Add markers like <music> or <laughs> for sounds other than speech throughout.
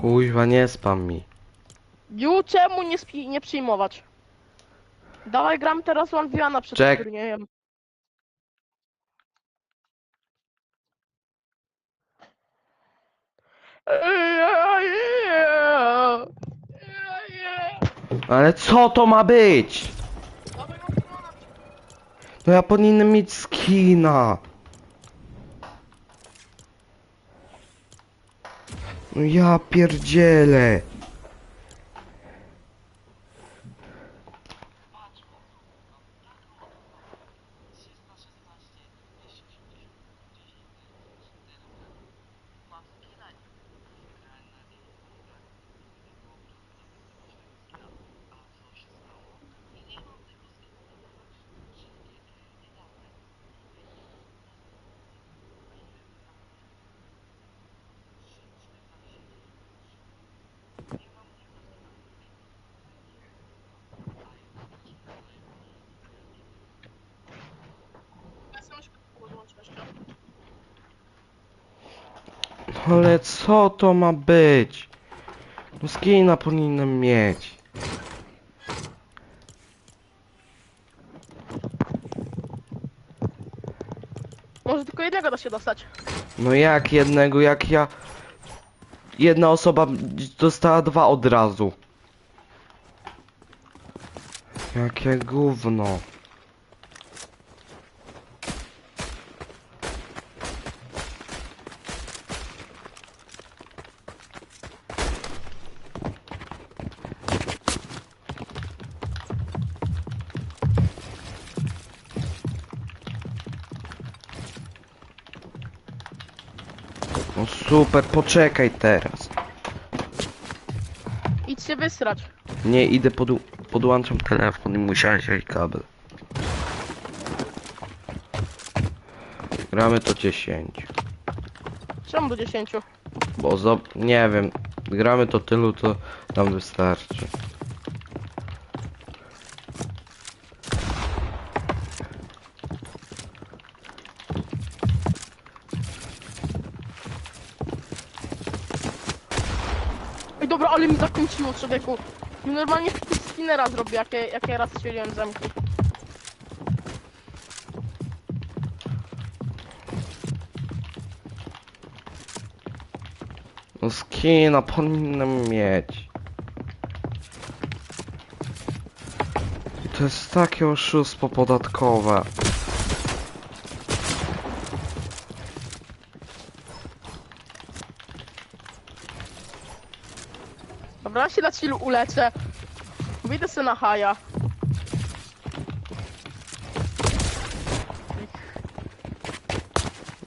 Kuźwa, nie spam mi. Ju, czemu nie, spi- nie przyjmować? Dawaj, gram teraz One Viana przed Czek. turniejem. Ale co to ma być? No ja powinienem mieć skina. Ja pierdzielę. Ale co to ma być? No skina powinienem mieć. Może tylko jednego da się dostać. No jak jednego, jak ja... Jedna osoba dostała dwa od razu. Jakie gówno. Super, poczekaj teraz. Idź się wysrać. Nie, idę pod, podłączam telefon i musiałem wziąć kabel. Gramy to 10. Czemu do 10? Bo zo... nie wiem. Gramy to tylu, to nam wystarczy. Ej, dobra, ale mi zakończyło człowieku. Mi normalnie spinnera zrobię, jakie, jakie raz strzeliłem zamki. No skina powinienem mieć. I to jest takie oszustwo podatkowe. Ja się na chillu uleczę. Wyjdę sobie na haja.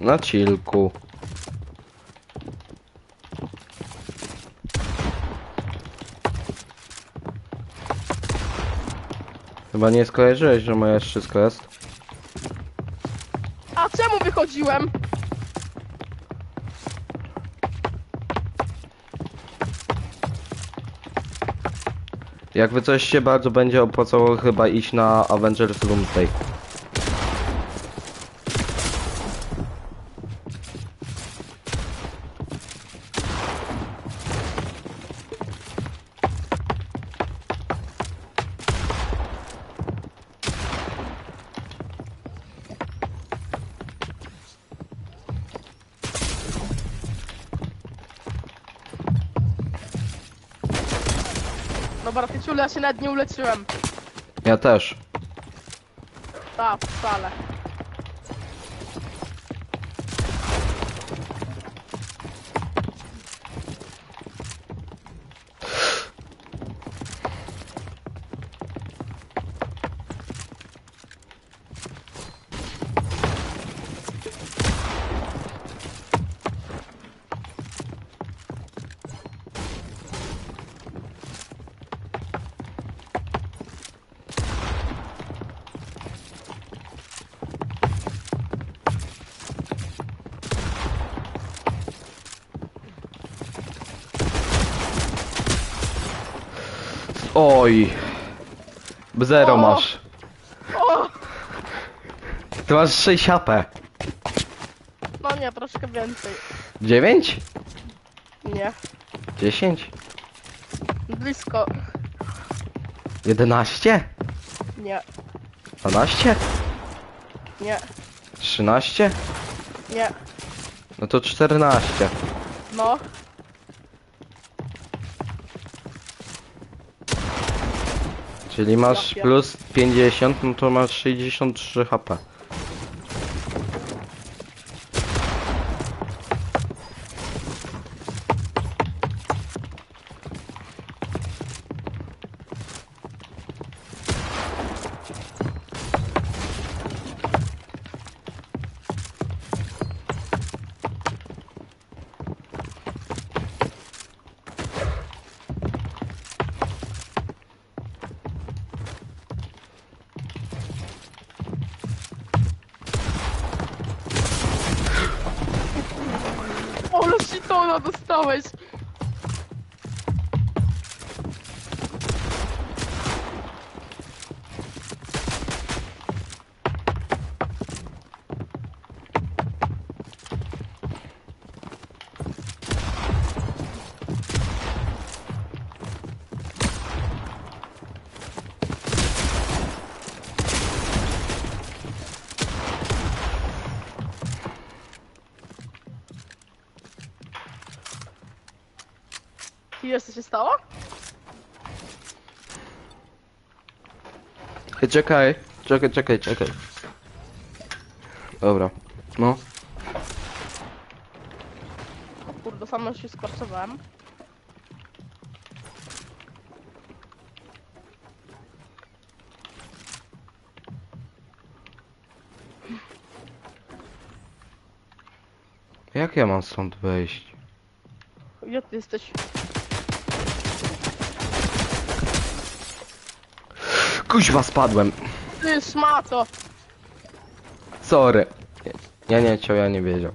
Na chillku. Chyba nie skojarzyłeś, że moje wszystko jest? A czemu wychodziłem? Jakby coś się bardzo będzie opłacało chyba iść na Avengers Doomsday. Nawet nie uleczyłem. Ja też. Tak, wcale. Oj. Zero O! masz. O! Ty masz 6 HP. No nie, troszkę więcej. 9? Nie. 10? Blisko. 11? Nie. 12? Nie. 13? Nie. No to 14. No. Czyli masz plus 50, no to masz 63 HP. I jeszcze się stało? Ej, Czekaj, czekaj, czekaj, czekaj. Dobra, no. O kurde, sam się skorcowałem. Jak ja mam stąd wejść? Gdzie ty jesteś? Kuźwa, spadłem. Ty szmato! Sorry. Ja nie chciał, ja nie wiedział.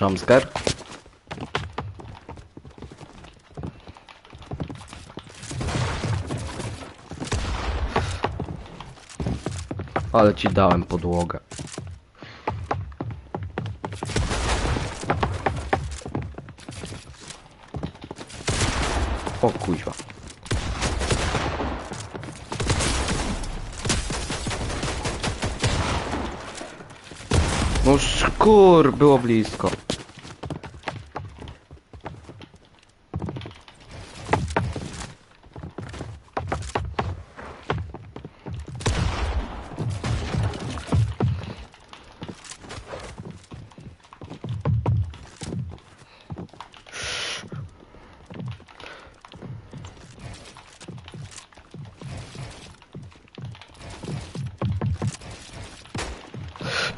Jumpscare? Ale ci dałem podłogę. O kuźwa. No szkur, było blisko.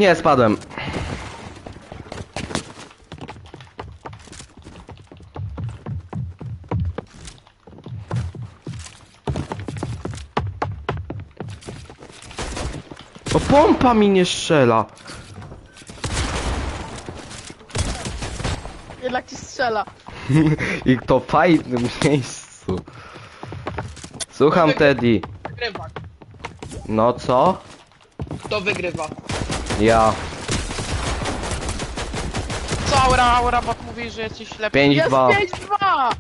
Nie, spadłem. O, pompa mi nie strzela. Jednak ci strzela. <laughs> I to w fajnym miejscu. Słucham, Teddy. Wygrywa. No co? Kto wygrywa? Ja. Co Aura, Aura, bot mówi, że jesteś lepszy. 5-2. Jest 5-2!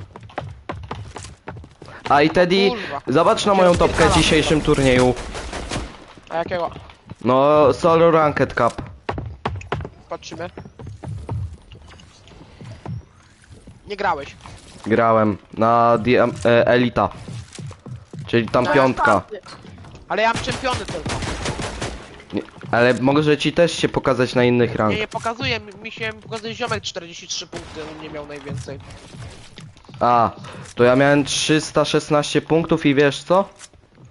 A i Teddy, Kurwa. zobacz na moją topkę w dzisiejszym turnieju. A jakiego? No, solo ranked cup. Patrzymy. Nie grałeś. Grałem na e, Elita. Czyli tam No, piątka. Ale ja mam czempiony tylko. Ale może ci też się pokazać na innych Nie, nie pokazuje, mi, mi się pokazuje ziomek 43 punkty, on nie miał najwięcej. A, to ja miałem 316 punktów i wiesz co?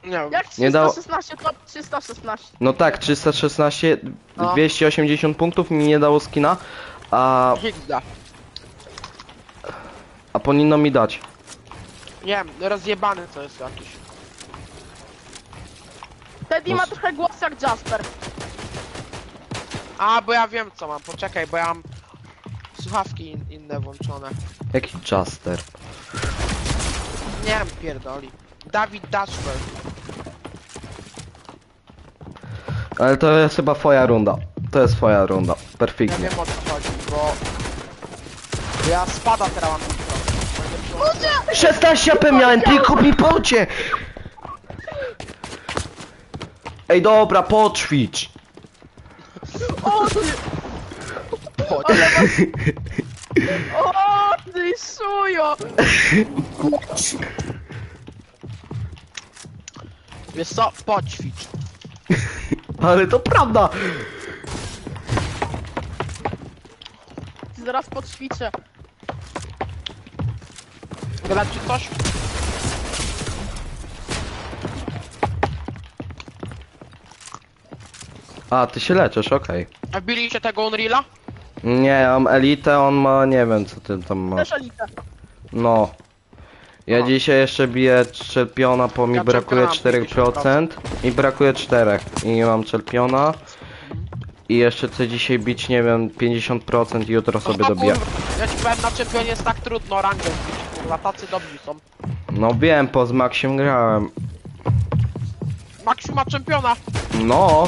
Nie. Jak Nie dało- 316 to 316. No tak, 316, No. 280 punktów mi nie dało skina, a, Higda. a powinno mi dać. Nie wiem, rozjebany to jest jakiś. Teddy No ma trochę głos jak Jasper. A, bo ja wiem co mam, poczekaj, bo ja mam słuchawki in, inne włączone. Jaki Juster? Nie wiem, pierdoli. Dawid Dashford. Ale to jest chyba twoja runda. To jest twoja runda. Ja Perfeknie. wiem o co chodzi, bo... Ja spada teraz mam mikro. 16 AP miałem, tylko mi pocie! Ej dobra, poćwicz! O ty! Chodź. O ty szujo! Wiesz co? Poćwicz. Ale to prawda! Zaraz podświczę. Grać ci coś? A, ty się leczysz, okej. A biliście tego Unreala? Nie, mam elitę, on ma, nie wiem co ty tam masz. Też elita. No. Ja No. dzisiaj jeszcze biję czerpiona, bo mi Ja brakuje czerpiona 4%. I brakuje 4. I mam czerpiona. I jeszcze chcę dzisiaj bić, nie wiem, 50% i jutro sobie O dobiję. kurwa, Ja ci powiem, na czempionie jest tak trudno rangę wbić, kurwa, tacy dobrzy są. No wiem, po z Maxiem grałem. Maksiu ma czempiona. No,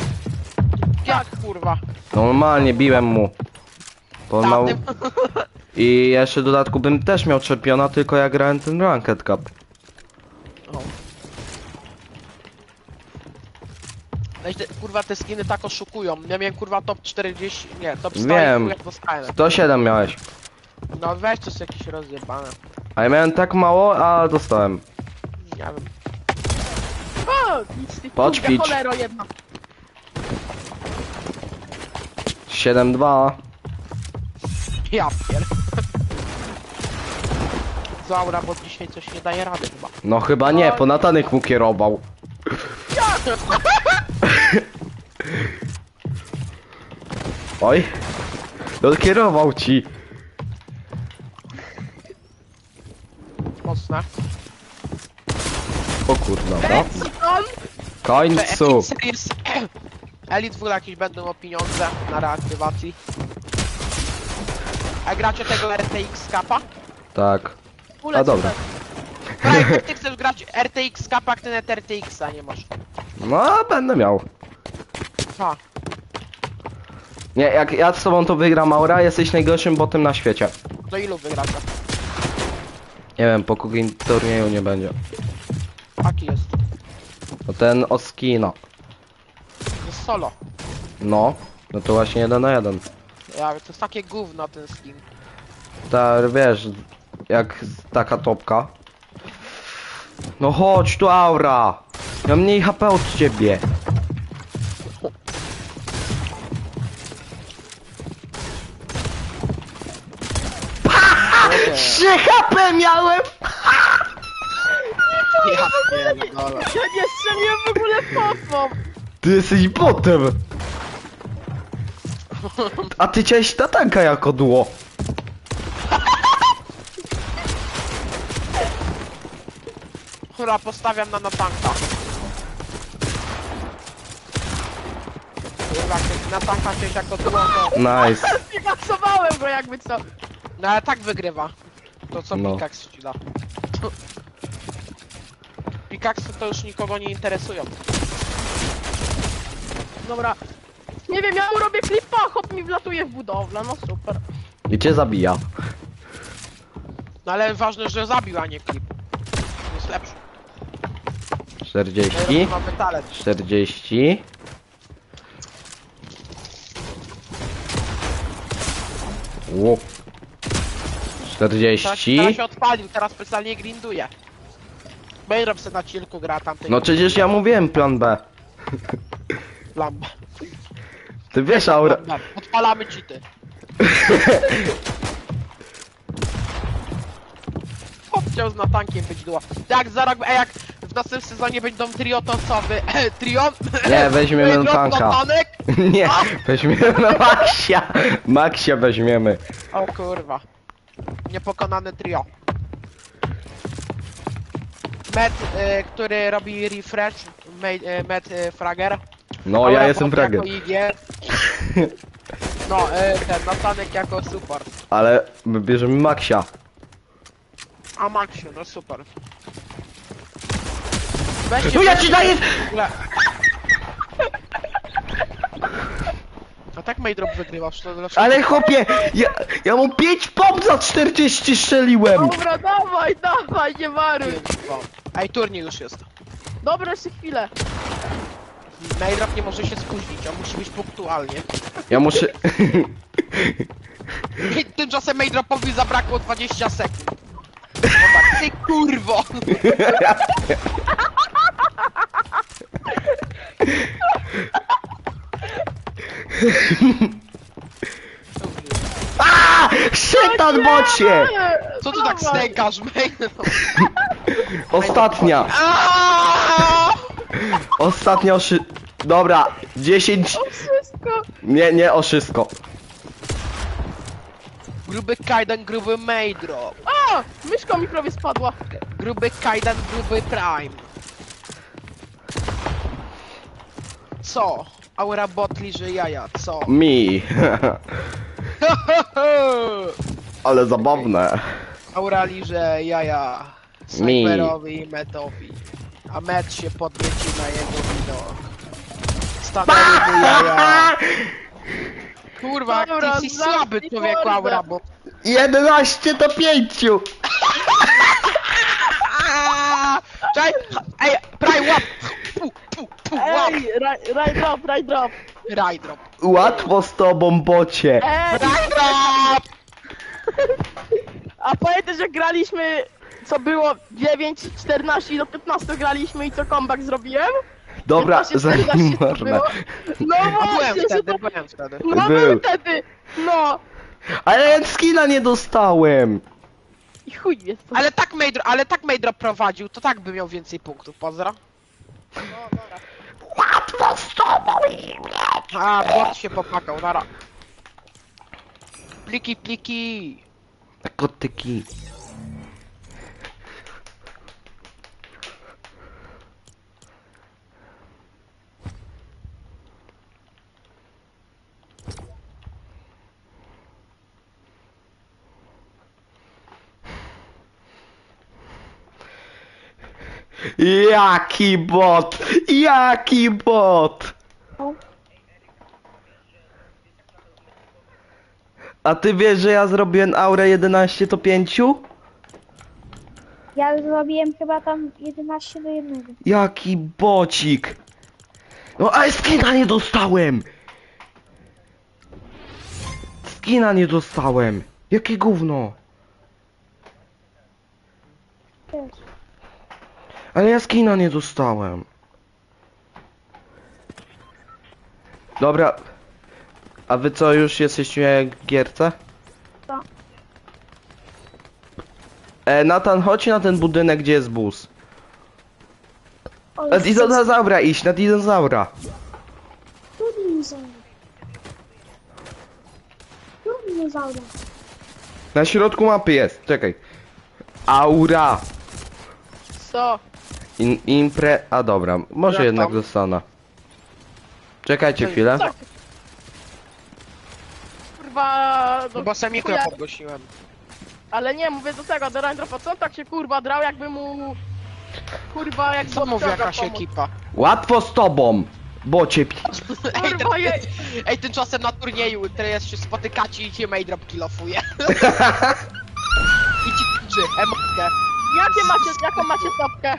Jak kurwa? normalnie biłem mu. On. Tamtym. <laughs> I jeszcze w dodatku bym też miał czerpiona, tylko ja grałem ten Ranked Cup. O. Weź te, kurwa te skiny tak oszukują. Ja miałem kurwa top 40, nie, top 100 Wiem. i chuj, dostałem. 107 miałeś. No weź to jest jakieś rozjebane. A ja miałem tak mało, a dostałem. Nie wiem. O, nic kurwa, cholero jedna. 7-2. Ja pier... <laughs> Zaura, bo dzisiaj coś nie daje rady chyba. No chyba nie, po Natanek mu kierował. <laughs> Oj. No kierował ci. Mocne. O kurna, no. W końcu. Elite w ogóle jakieś będą o pieniądze na reaktywacji. A gracie tego RTX Kappa? Tak. A dobra. Prawie jak ty chcesz grać RTX Kappa, ty net RTX-a nie masz. No, będę miał. Ha. Nie, jak ja z tobą to wygram Aura, jesteś najgorszym botem na świecie. Do ilu wygracie? Nie wiem, po kugin turnieju nie będzie. Taki jest. No ten Oskino. Solo. No. No to właśnie jeden na jeden. Ja, to jest takie gówno ten skin. Tak, wiesz, jak taka topka. No chodź tu Aura! Ja mniej HP od ciebie. Trzy HP miałem! Ja pierdolę. Ja nie strzeliłem w ogóle popą! Ty jesteś botem! <laughs> A ty chciałeś tatanka jako duo. Hura, postawiam na natanka. Kurwa, jak na tanka się jako duo, to... Nice. <laughs> Pikasowałem go jakby co. No ale tak wygrywa. To co No. Pikax ci da. <laughs> Pikaxy to już nikogo nie interesują. Dobra. Nie wiem, ja mu robię klipa, a hop mi wlatuje w budowlę, no super. I cię zabija. No ale ważne, że zabił, a nie klip. Jest lepszy. 40. Najlepszy mamy talent. 40. Ło. Teraz, 40. teraz się odpalił, teraz specjalnie grinduje. Bejrob se na cilku gra tamtej No przecież ja mówiłem plan B. lambę. Ty wiesz, Aura. Odpalamy cheaty. Chłop chciał z natankiem być duo. Jak za rok, ej, jak w następnym sezonie będą trio to co wy? <clears throat> Trio? Nie, weźmiemy <clears throat> Bejrob, tanka. Natanek? <laughs> Nie, weźmiemy Maxia. Maxia weźmiemy. O kurwa. Niepokonane trio. Met, y, który robi refresh, Met, y, Met y, Frager. No, Aura ja jestem Bob <laughs> jako IG. No, y, ten Natanek jako support. Ale my bierzemy Maxia. A Maxiu, no super. Weźcie, No ja ci daję... w ogóle. A tak Maydrop wygrywasz, to dlaczego? Ale chłopie, ja, ja mu 5 pomp za 40 strzeliłem! Dobra, dawaj, dawaj, nie waruj. Ej, turniej już jest. Dobra, jeszcze chwilę. Maydrop nie może się spóźnić, on musi być punktualnie. Ja muszę... Tymczasem Maydropowi zabrakło 20 sekund. No tak, ty kurwo! A! Szetan bocie! Co tu tak stękasz, Maydrop? Ostatnia, Aaaa! Ostatnia oszy... Dobra, 10... O wszystko. Nie, nie oszysko. Gruby kajdan, gruby Maydrop. O! Myszka mi prawie spadła. Gruby kajdan, gruby prime. Co? Aura bot liże jaja, co? Mi. <laughs> Ale zabawne. Aura liże jaja. Mi. Sniperowi i metowi. A met się podnieci na jego widok. Stanęli mu jaja. <laughs> Kurwa, Dobra, ty jesteś słaby zamknij człowieku, mordę. Aura bot. 11 do 5! Aaaa! Czekaj, ej, praj łap! Pu, pu, pu, łap! Ej, raj, raj drop, raj drop. Raj drop. Łatwo z tobą, bocie. Ej, Raj drop! a pamiętasz jak graliśmy, co było 9, 14 do 15 graliśmy i co comeback zrobiłem? Dobra, 15, zanim 14 to można. było. No byłem właśnie, że wtedy, to... byłem wtedy. No Był. był wtedy, no. Ale skina nie dostałem. I chuj jest to. Ale tak Maydro, ale tak Maydro prowadził, to tak by miał więcej punktów, pozdro. No, dobra. Łatwo z tobą. A, bot się popakał, nara. Pliki, pliki. Kotyki. Jaki bot! Jaki bot! A ty wiesz, że ja zrobiłem aurę 11 to 5? Ja zrobiłem chyba tam 11 do 1. Jaki bocik! No ale skina nie dostałem! Skina nie dostałem! Jakie gówno! Też. Ale ja skina nie dostałem. Dobra. A wy co, już jesteście w gierce? Co? E, Natan, chodź na ten budynek, gdzie jest bus. Na dinozaura iść, na dinozaura. Tu dinozaur. Tu dinozaura. Na środku mapy jest, czekaj. Aura. Co? In, impre... A dobra, może Jak jednak tam? dostanę. Czekajcie chwilę. Tak. Kurwa, No do... bo sam mikro chuja. podgłosiłem. Ale nie, mówię do tego, do Raindropa, co on tak się kurwa drał, jakby mu... Kurwa, jak Co mówi jakaś pomóc. ekipa? Łatwo z tobą, bocie. pi- <laughs> Ej, Kurwa, ten, je... ej, tymczasem na turnieju teraz się spotykacie i cię Maydrop kilofuje. <laughs> I ci piczy, emotkę. Jakie macie, jaką macie topkę?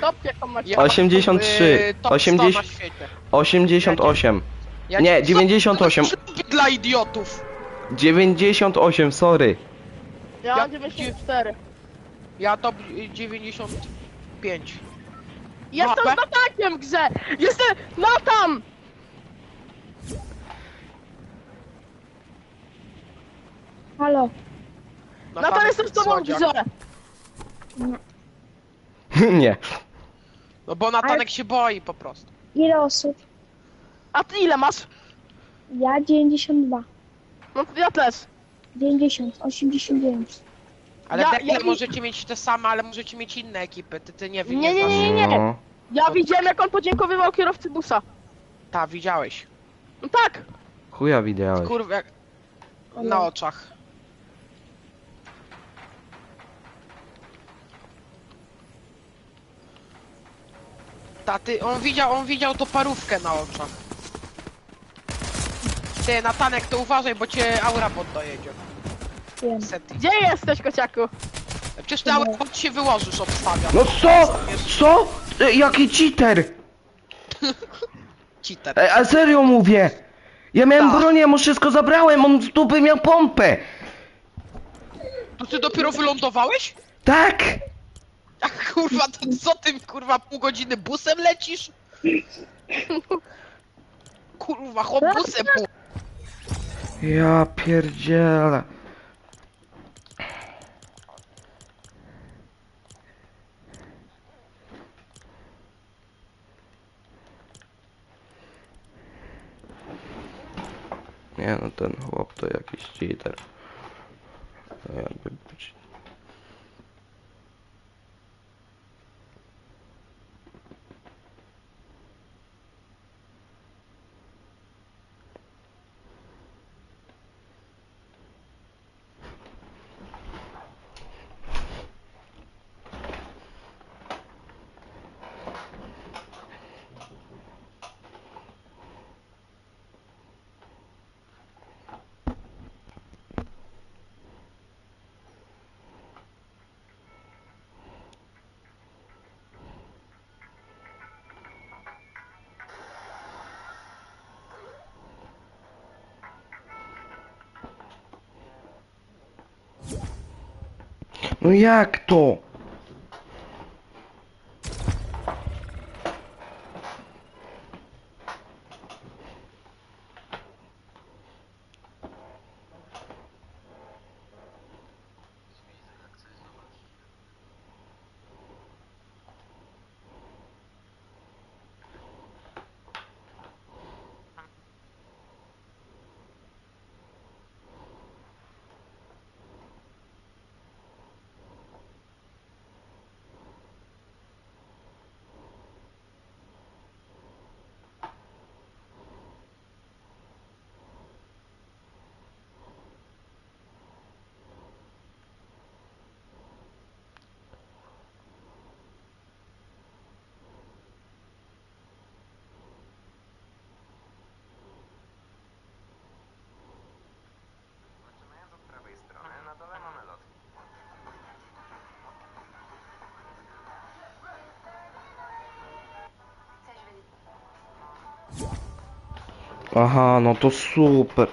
Topkę jaką macie? Ja mam, 83, y, top 80 100 na świecie. 88. Ja Nie, ci- 98. Co to jest dla idiotów. 98, sorry. Ja mam 94. Ja top y, 95. Jestem Mapę? z Natakiem w grze! Jestem... No tam! Halo. Na No to tamtym jestem z tobą grze! <laughs> Nie. No bo Natanek się boi po prostu. Ile osób? A ty ile masz? Ja 92. No to ja też. 90. 89. Ale Ja- ja, ja- możecie mieć te same, ale możecie mieć inne ekipy. Ty, ty nie, wy Nie, nie, nie, nie. No. Ja widziałem jak on podziękowywał kierowcy busa. Ta, widziałeś. No tak! Chuja widziałeś. Kurwa, jak... na oczach. Taty, on widział, on widział to parówkę na oczach. Ty, Natanek, to uważaj, bo cię aura. Wiem. Seti. Gdzie jesteś, kociaku? Przecież ty aura pod się wyłożysz, obstawia. No co? Co? E, Jaki cheater? <laughs> Cheater. E, A serio mówię. Ja miałem Tak. bronię, mu wszystko zabrałem, on z dupy miał pompę. To ty dopiero wylądowałeś? Tak. A kurwa, to co ty, kurwa, pół godziny busem lecisz? Kurwa, chłop busem pół. Ja pierdzielę. Nie no, ten chłop to jakiś cheater. To jakby być... No jak to? Aha, no to super.